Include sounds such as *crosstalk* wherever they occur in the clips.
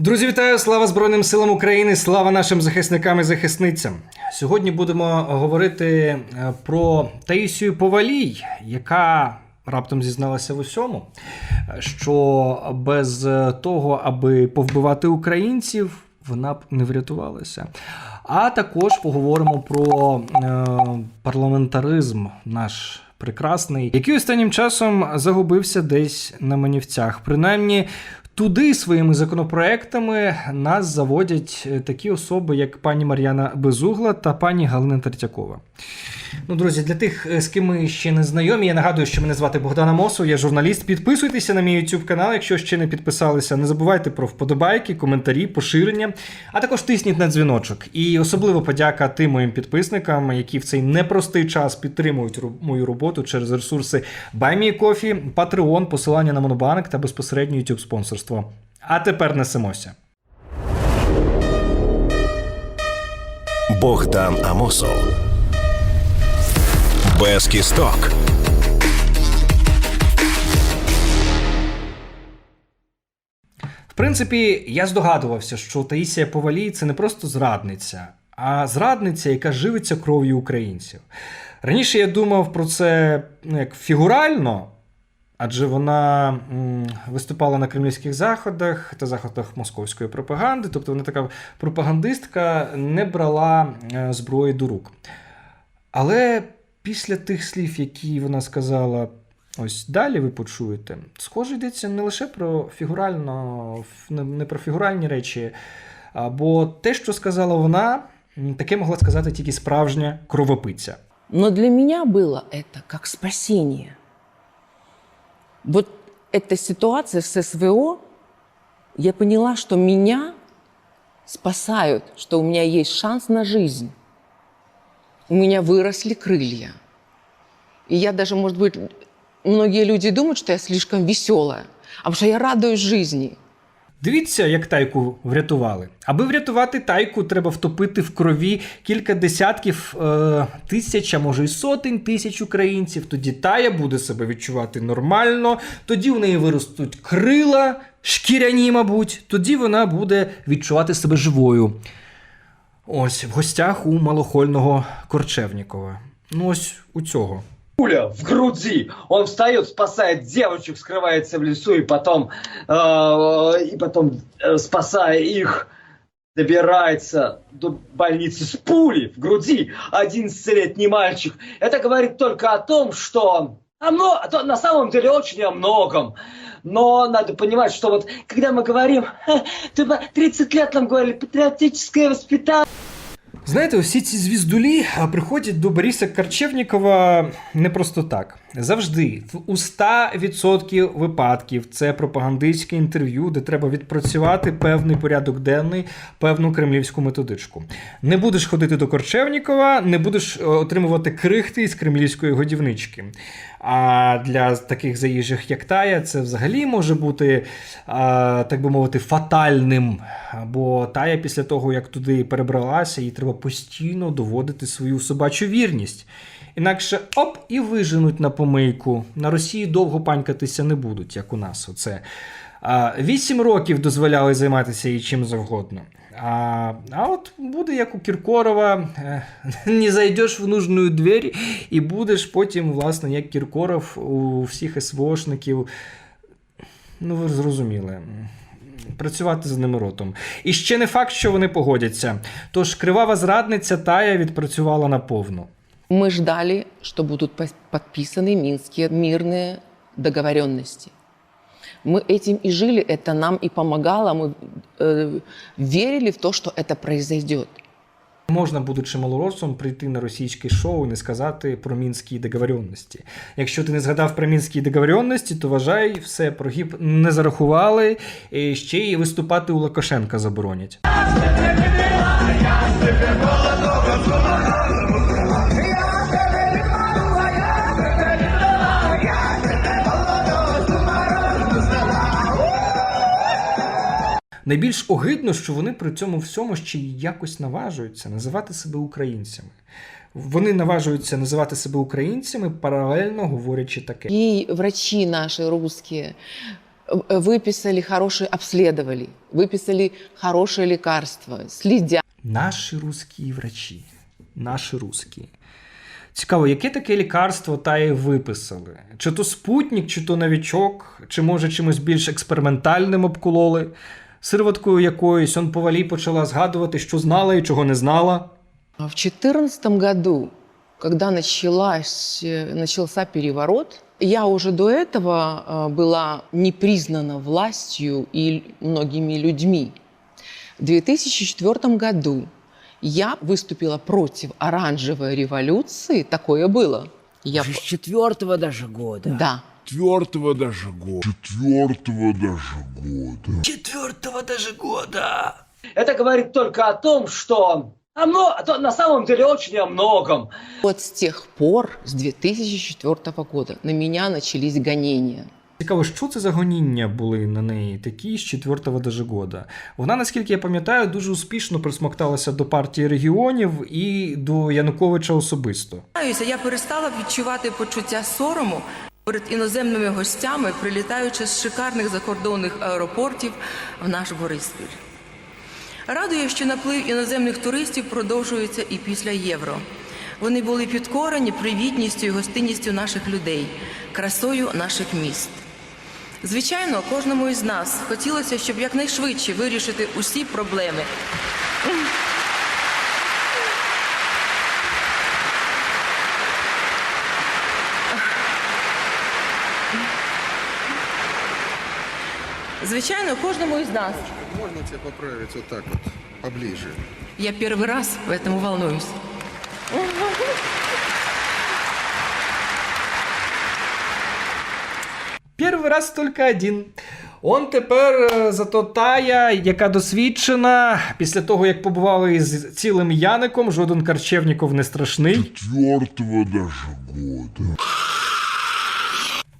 Друзі, вітаю! Слава Збройним силам України! Слава нашим захисникам і захисницям! Сьогодні будемо говорити е, про Таїсію Повалій, яка раптом зізналася в усьому, е, що без того, аби повбивати українців, вона б не врятувалася. А також поговоримо про е, парламентаризм наш прекрасний, який останнім часом загубився десь на манівцях. Принаймні. Туди своїми законопроектами нас заводять е, такі особи, як пані Мар'яна Безугла та пані Галина Третьякова. Ну, друзі, для тих, е, з ким ми ще не знайомі, я нагадую, що мене звати Богдана Мосов, я журналіст. Підписуйтеся на мій YouTube канал, якщо ще не підписалися. Не забувайте про вподобайки, коментарі, поширення, а також тисніть на дзвіночок. І особливо подяка тим моїм підписникам, які в цей непростий час підтримують мою роботу через ресурси BuyMeCoffee, Patreon, посилання на Монобанк та безпосередньо YouTube спонсорство. А тепер несемося. Богдан Амосов. Без кісток. В принципі, я здогадувався, що Таїсія Повалій це не просто зрадниця, а зрадниця, яка живиться кров'ю українців. Раніше я думав про це ну, як фігурально, адже вона виступала на кремлівських заходах та заходах московської пропаганди, тобто вона така пропагандистка не брала е, зброї до рук. Але після тих слів, які вона сказала, ось далі ви почуєте, схоже, йдеться не лише про фігурально, не- про фігуральні речі, бо те, що сказала вона, таке могла сказати тільки справжня кровопиця. Но для меня было это как спасение Вот эта ситуация с СВО, я поняла, что меня спасают, что у меня есть шанс на жизнь. У меня выросли крылья. И я даже, может быть, многие люди думают, что я слишком веселая, а потому что я радуюсь жизни. Дивіться, як тайку врятували. Аби врятувати тайку, треба втопити в крові кілька десятків е, тисяч, а може й сотень тисяч українців. Тоді тая буде себе відчувати нормально, тоді в неї виростуть крила, шкіряні, мабуть, тоді вона буде відчувати себе живою. Ось в гостях у малохольного Корчевнікова. Ну ось у цього. Пуля в груди. Он встает, спасает девочек, скрывается в лесу и потом, э, и потом э, спасая их, добирается до больницы с пулей в груди. 11-летний мальчик. Это говорит только о том, что о мно- а то на самом деле очень о многом. Но надо понимать, что вот когда мы говорим, «Ха, ты бы 30 лет нам говорили, патриотическое воспитание, Знаєте, усі ці звіздулі приходять до Бориса Карчевнікова не просто так. Завжди у 100% випадків це пропагандистське інтерв'ю, де треба відпрацювати певний порядок денний, певну кремлівську методичку. Не будеш ходити до Корчевнікова, не будеш е, отримувати крихти із кремлівської годівнички. А для таких заїжджих, як Тая, це взагалі може бути, так би мовити, фатальним. Бо Тая після того, як туди перебралася, їй треба постійно доводити свою собачу вірність. Інакше оп, і виженуть на помийку. На Росії довго панькатися не будуть, як у нас. Оце. Вісім років дозволяли займатися їй чим завгодно. А, а от буде як у Кіркорова, е, *laughs* не зайдеш в нужну двері, і будеш потім, власне, як Кіркоров у всіх СВОшників. Ну, ви зрозуміли. Працювати з ними ротом. І ще не факт, що вони погодяться. Тож кривава зрадниця Тая відпрацювала наповну. Мы ждали, что будут пос- подписаны минские мирные договоренности. Мы этим и жили, это нам и помогало, мы э, верили в то, что это произойдет. Можна, будучи малоросом, прийти на російське шоу і не сказати про мінські договоренності. Якщо ти не згадав про мінські договоренності, то вважай, все, прогиб не зарахували, і ще й виступати у Лукашенка заборонять. Найбільш огидно, що вони при цьому всьому ще й якось наважуються називати себе українцями. Вони наважуються називати себе українцями, паралельно говорячи таке. И врачи наши русские э, выписали хорошие, обследовали, выписали хорошие лекарства, следят. Наші русські врачі. Наші русські. Цікаво, яке таке лікарство та й виписали? Чи то спутник, чи то новічок, чи може чимось більш експериментальним обкололи? Сироваткою якоюсь он повалі почала згадувати, що знала і чого не знала. А В 2014 году, когда началась, э, начался переворот, я уже до этого э, была не признана властью и многими людьми. В 2004 году я выступила против оранжевой революции. Такое было. Я... Уже с четвертого даже года. Да. четвертого даже года. Четвертого даже года. Четвертого даже года. Это говорит только о том, что о а то на самом деле очень о многом. Вот с тех пор, с 2004 года, на меня начались гонения. Цікаво, що це за гоніння були на неї такі з четвертого даже года. Вона, наскільки я пам'ятаю, дуже успішно присмокталася до партії регіонів і до Януковича особисто. Я перестала відчувати почуття сорому перед іноземними гостями, прилітаючи з шикарних закордонних аеропортів в наш Бориспіль. Радує, що наплив іноземних туристів продовжується і після євро. Вони були підкорені привітністю і гостинністю наших людей, красою наших міст. Звичайно, кожному із нас хотілося, щоб якнайшвидше вирішити усі проблеми Звичайно, кожному із нас. Можно тебя поправить вот так вот, поближе? Я первый раз, поэтому волнуюсь. Перший раз тільки один. Он тепер е, зато тая, яка досвідчена, після того, як побували із цілим Яником, жоден Карчевніков не страшний. Четвертого даже года.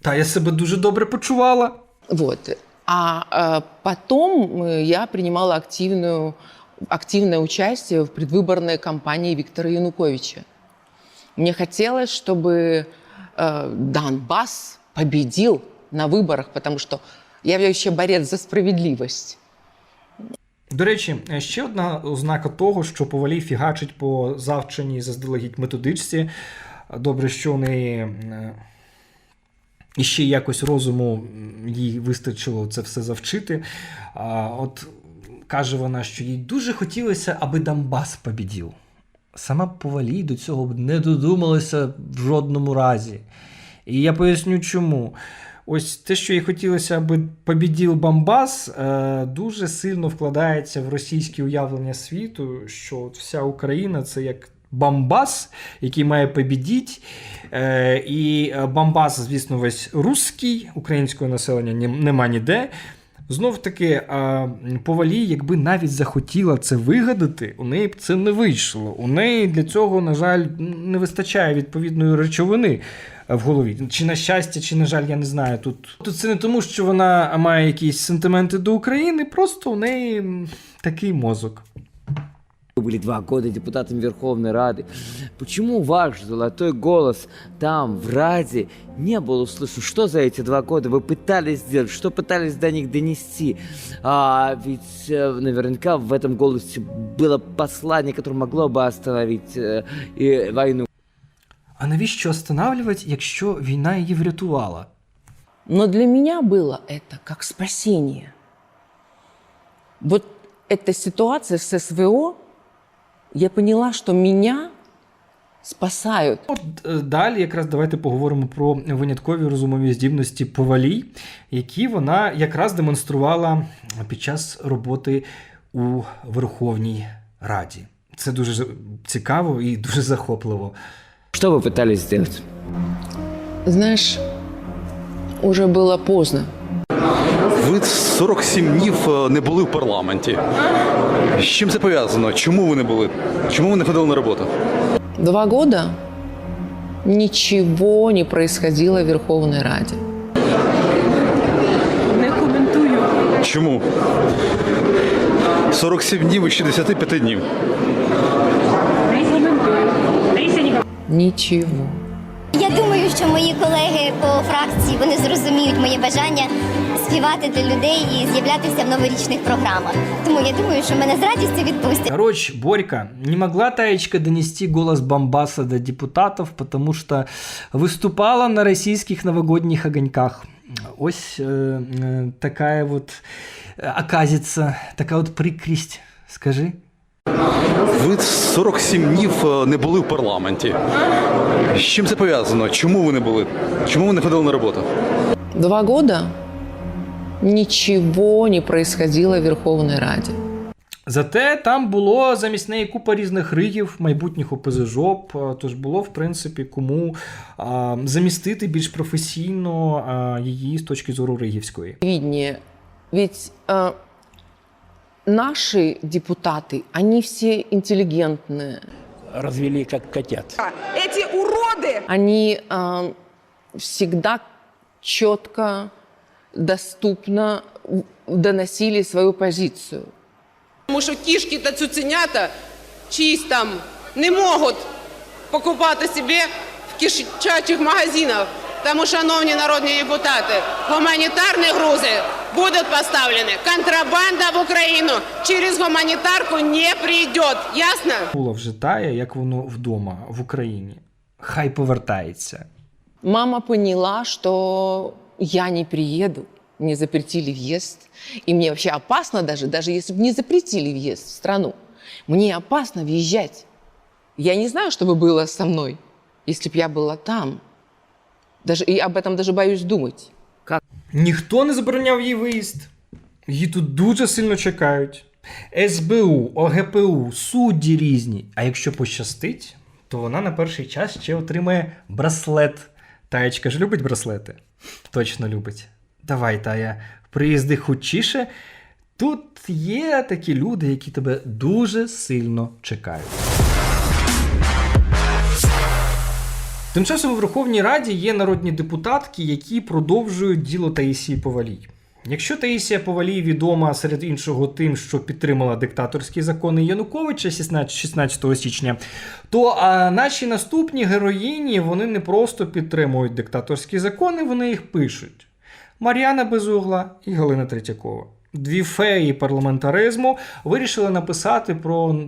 Тая себе дуже добре почувала. Вот. А э, потом э, я принимала активную, активное участие в предвыборной кампании Виктора Януковича. Мне хотелось, чтобы э, Донбасс победил на выборах, потому что я вообще борец за справедливость. До речі, е, ще одна ознака того, що повалій фігачить по завченій заздалегідь методичці. Добре, що у неї е, іще якось розуму їй вистачило це все завчити. А, От каже вона, що їй дуже хотілося, аби Донбас побідів. Сама повалій до цього б не додумалася в жодному разі. І я поясню чому. Ось те, що їй хотілося, аби побідів Бамбас, е, дуже сильно вкладається в російське уявлення світу, що вся Україна це як Бамбас, який має побідіть. Е, і е, Бамбас, звісно, весь русський, українського населення нема ніде. Знов таки, а, повалі, якби навіть захотіла це вигадати, у неї б це не вийшло. У неї для цього, на жаль, не вистачає відповідної речовини в голові. Чи на щастя, чи на жаль, я не знаю. Тут, тут це не тому, що вона має якісь сентименти до України, просто у неї такий мозок Вы были два года депутатом Верховной Рады. Почему ваш золотой голос там, в Раде, не был услышан? Что за эти два года вы пытались сделать? Что пытались до них донести? А, ведь э, наверняка в этом голосе было послание, которое могло бы остановить э, и войну. А навіщо останавливати, якщо війна її врятувала? Но для меня было это как спасение. Вот эта ситуация с СВО, я поняла, что меня спасают. От е, далі якраз давайте поговоримо про виняткові розумові здібності повалій, які вона якраз демонструвала під час роботи у Верховній Раді. Це дуже ж- цікаво і дуже захопливо. Что вы пытались сделать? Знаешь, уже было поздно. Ви 47 днів е, не були в парламенті. З чим це пов'язано? Чому ви не були? Чому ви не ходили на роботу? Два года ничего не происходило в Верховной Раде. Чому? 47 днів і 65 днів. Ничего. Я думаю, що мої колеги по фракції вони зрозуміють моє бажання співати для людей і з'являтися в новорічних програмах. Тому я думаю, що мене з радістю відпустять. Короче, Борька, не могла Таечка донести голос Бомбаса до депутатов, потому что выступала на российских новогодних огоньках. Ось э, э, такая вот э, оказится, такая вот прикрість. Скажи. Ви 47 днів е, не були в парламенті. З чим це пов'язано? Чому ви не були? Чому ви не ходили на роботу? Два года ничего не происходило в Верховной Раде. Зате там було замість неї купа різних ригів, майбутніх ОПЗЖОП, а, тож було, в принципі, кому а, замістити більш професійно а, її з точки зору ригівської. Виднее, ведь э, наши депутаты, они все интеллигентные, развели как котят. Эти уроди! они э, всегда четко, доступно в- доносили свою позицию. Тому що кішки та цуценята чиїсь там не можуть покупати собі в кишачих магазинах. Тому, шановні народні депутати, гуманітарні грузи будуть поставлені. Контрабанда в Україну через гуманітарку не прийде. Ясно? Була вже тая, як воно вдома в Україні. Хай повертається. Мама поняла, что я не приеду, мне запретили въезд, и мне вообще опасно даже, даже если бы не запретили въезд в страну, мне опасно въезжать. Я не знаю, что бы было со мной, если бы я была там. Даже, и об этом даже боюсь думать. Ніхто не забороняв їй виїзд. Її тут дуже сильно чекають. СБУ, ОГПУ, судді різні. А якщо пощастить, то вона на перший час ще отримає браслет. Таєчка ж любить браслети? Точно любить. Давай, Тая, приїзди хутчіше. Тут є такі люди, які тебе дуже сильно чекають. Тим часом у Верховній Раді є народні депутатки, які продовжують діло Таїсії Повалій. Якщо Таїсія Повалій відома серед іншого тим, що підтримала диктаторські закони Януковича 16 16 січня, то а, наші наступні героїні вони не просто підтримують диктаторські закони, вони їх пишуть. Мар'яна Безугла і Галина Третьякова. Дві феї парламентаризму вирішили написати про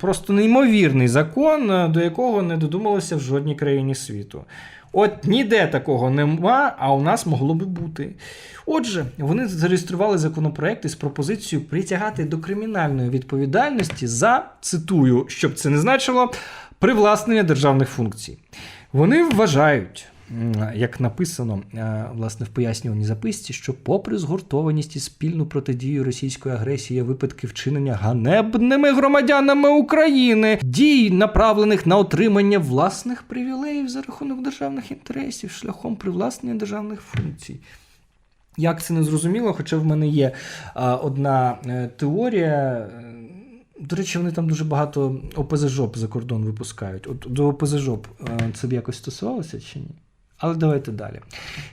просто неймовірний закон, е, до якого не додумалося в жодній країні світу. От ніде такого нема, а у нас могло би бути. Отже, вони зареєстрували законопроект із пропозицією притягати до кримінальної відповідальності за цитую, щоб це не значило, привласнення державних функцій. Вони вважають, як написано е, власне в пояснюваній записці, що, попри згуртованість і спільну протидію російської агресії, випадки вчинення ганебними громадянами України, дій, направлених на отримання власних привілеїв за рахунок державних інтересів, шляхом привласнення державних функцій. Як це не зрозуміло, хоча в мене є одна е, теорія. е, До речі, вони там дуже багато ОПЗЖОП за кордон випускають. От до ОПЗЖОП це б якось стосувалося чи ні? Але давайте далі.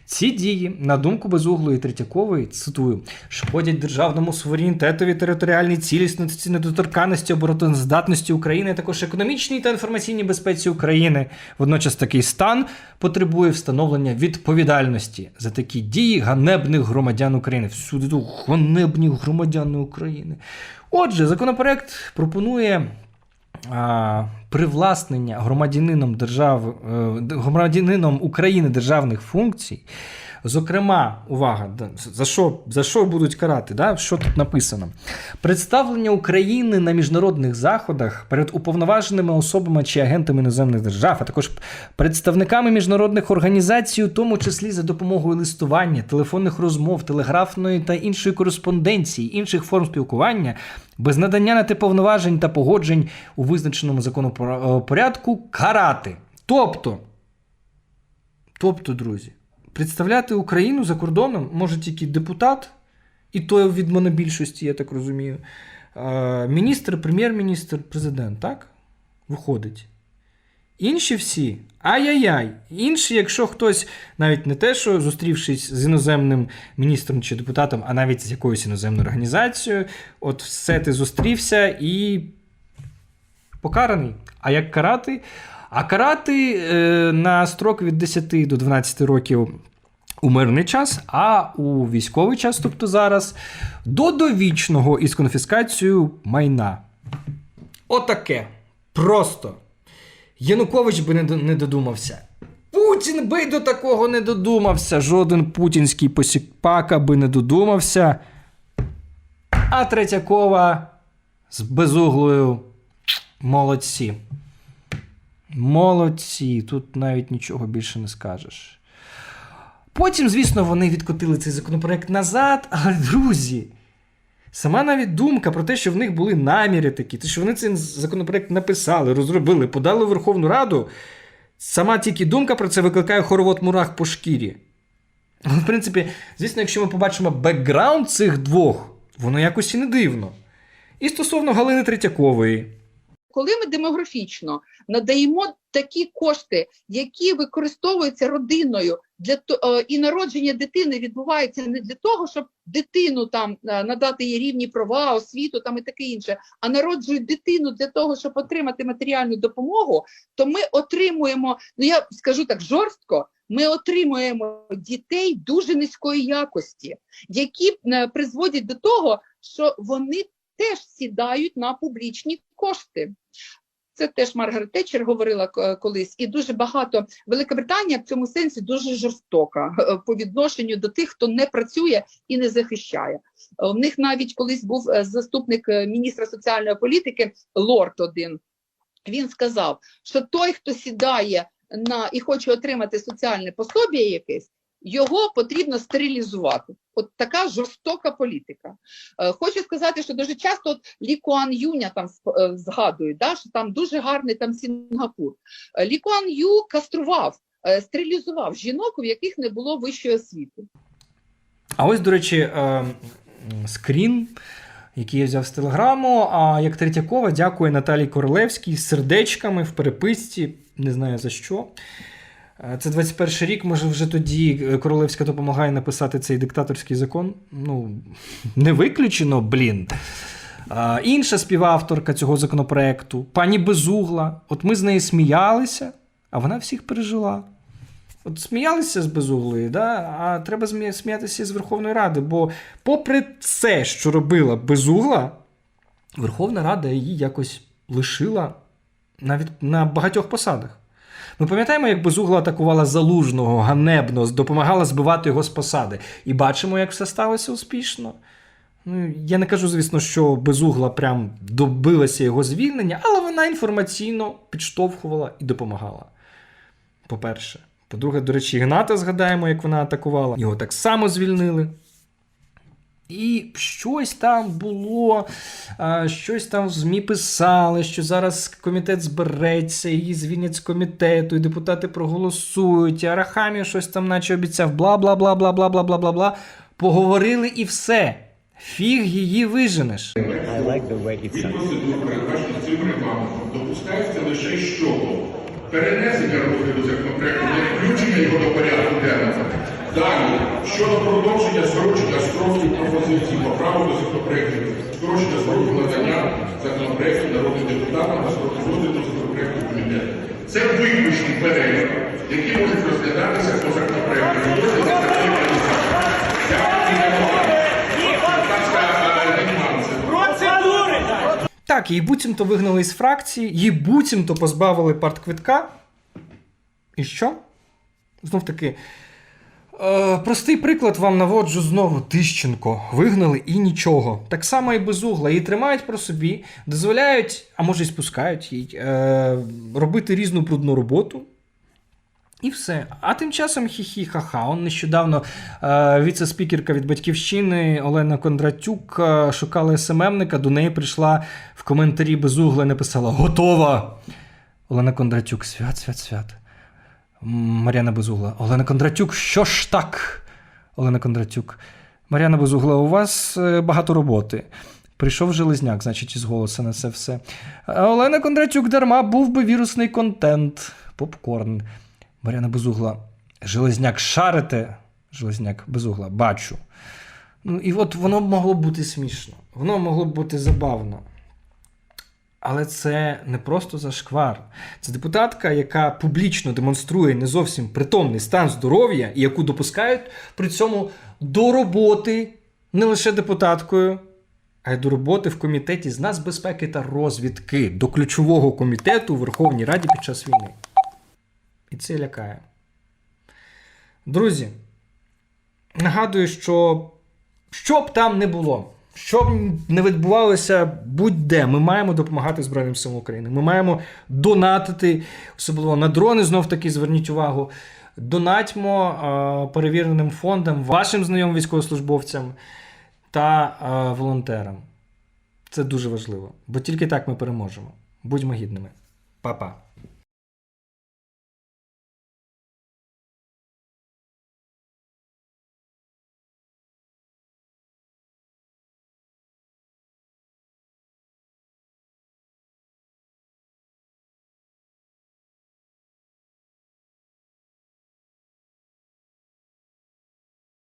Ці дії, на думку Безуглої Третьякової, цитую, шкодять державному суверенітетові, територіальній цілісності, недоторканності, обороноздатності України, а також економічній та інформаційній безпеці України. Водночас такий стан потребує встановлення відповідальності за такі дії ганебних громадян України. Всюди ганебні громадяни України. Отже, законопроект пропонує привласнення громадянином держав, е, громадянином України державних функцій. Зокрема, увага, за що, за що будуть карати? Да? Що тут написано? Представлення України на міжнародних заходах перед уповноваженими особами чи агентами іноземних держав, а також представниками міжнародних організацій, у тому числі за допомогою листування, телефонних розмов, телеграфної та іншої кореспонденції, інших форм спілкування, без надання на те повноважень та погоджень у визначеному законопорядку карати. Тобто, тобто, друзі, представляти Україну за кордоном може тільки депутат, і то від монобільшості, я так розумію. е, Міністр, прем'єр-міністр, президент, так? Виходить. Інші всі, ай-яй-яй. Інші, якщо хтось навіть не те, що зустрівшись з іноземним міністром чи депутатом, а навіть з якоюсь іноземною організацією, от все ти зустрівся і покараний. А як карати? А карати е, на строк від 10 до 12 років у мирний час, а у військовий час, тобто зараз, до довічного із конфіскацією майна. Отаке. Просто. Янукович би не, додумався. Путін би до такого не додумався. Жоден путінський посіпака би не додумався. А Третьякова з безуглою молодці. Молодці. Тут навіть нічого більше не скажеш. Потім, звісно, вони відкотили цей законопроект назад, але друзі. Сама навіть думка про те, що в них були наміри такі, те, що вони цей законопроект написали, розробили, подали у Верховну Раду. Сама тільки думка про це викликає хоровод мурах по шкірі. Але, в принципі, звісно, якщо ми побачимо бекграунд цих двох, воно якось і не дивно. І стосовно Галини Третьякової, коли ми демографічно надаємо такі кошти, які використовуються родиною для е, і народження дитини відбувається не для того, щоб дитину там е, надати їй рівні права, освіту там і таке інше, а народжують дитину для того, щоб отримати матеріальну допомогу, то ми отримуємо, ну я скажу так жорстко. Ми отримуємо дітей дуже низької якості, які е, призводять до того, що вони теж сідають на публічні кошти. Це теж Маргарет Тетчер говорила колись, і дуже багато Великобританія в цьому сенсі дуже жорстока е, по відношенню до тих, хто не працює і не захищає. Е, У них навіть колись був е, заступник е, міністра соціальної політики, лорд один. Він сказав, що той, хто сідає на і хоче отримати соціальне пособі якесь, його потрібно стерилізувати. От така жорстока політика. Е, Хочу сказати, що дуже часто от Лі Куан Юня там е, згадують, да, що там дуже гарний там Сінгапур. Е, Лі Куан Ю кастрував, е, стерилізував жінок, у яких не було вищої освіти. А ось, до речі, е, скрін, який я взяв з телеграму. А як Третьякова дякує Наталії Королевській з сердечками в переписці, не знаю за що. Е, Це 21 рік, може, вже тоді е, Королевська допомагає написати цей диктаторський закон. Ну, *laughs* не виключено, блін. А, інша співавторка цього законопроекту, пані Безугла. От ми з нею сміялися, а вона всіх пережила. От сміялися з безуглої, да? а треба сміятися з Верховної Ради. Бо, попри все, що робила безугла, Верховна Рада її якось лишила навіть на багатьох посадах. Ми пам'ятаємо, як безугла атакувала залужного ганебно, допомагала збивати його з посади. І бачимо, як все сталося успішно. Ну, я не кажу, звісно, що безугла прям добилася його звільнення, але вона інформаційно підштовхувала і допомагала. По-перше. По-друге, до речі, Гната згадаємо, як вона атакувала. Його так само звільнили. І щось там було, щось там в ЗМІ писали, що зараз комітет збереться, її звільнять з комітету, і депутати проголосують, і Арахамія щось там наче обіцяв, бла бла бла бла бла бла бла бла бла. Поговорили і все. Фіг її виженеш. Допускається лише що перенесення розгляду законопроекту, не включення його до порядку денного. Далі, щодо продовження скорочення строків пропозицій поправок до законопроектів, скорочення строків надання законопроектів народним депутатам та строків розгляду законопроекту комітету. Це виключний перелік, який можуть розглядатися по законопроекту. Так, її буцімто вигнали із фракції, її буцімто позбавили партквитка. І що? Знов таки. Е, простий приклад вам наводжу знову Тищенко. Вигнали і нічого. Так само і безугла. Її тримають про собі, дозволяють, а може й спускають їй е, робити різну брудну роботу. І все. А тим часом хі-хі ха-ха. Он нещодавно е, віце-спікерка від батьківщини Олена Кондратюк е, шукала СММника, до неї прийшла в коментарі безугла і написала Готова! Олена Кондратюк, свят, свят, свят. Мар'яна Безугла. Олена Кондратюк, що ж так? Олена Кондратюк. Мар'яна Безугла, у вас е, багато роботи. Прийшов железняк, значить, із голосу на це все. Олена Кондратюк дарма був би вірусний контент. Попкорн. Мар'яна Безугла. Железняк шарите? Железняк Безугла, бачу. Ну, і от воно могло бути смішно. Воно могло б бути забавно. Але це не просто зашквар. Це депутатка, яка публічно демонструє не зовсім притомний стан здоров'я і яку допускають при цьому до роботи не лише депутаткою, а й до роботи в комітеті з нацбезпеки та розвідки до ключового комітету у Верховній Раді під час війни. І це лякає. Друзі, нагадую, що що б там не було, що б не відбувалося будь-де, ми маємо допомагати Збройним силам України. Ми маємо донатити, особливо на дрони, знов таки зверніть увагу. Донатьмо е, перевіреним фондам, вашим знайомим військовослужбовцям та е, волонтерам. Це дуже важливо, бо тільки так ми переможемо. Будьмо гідними. Па-па.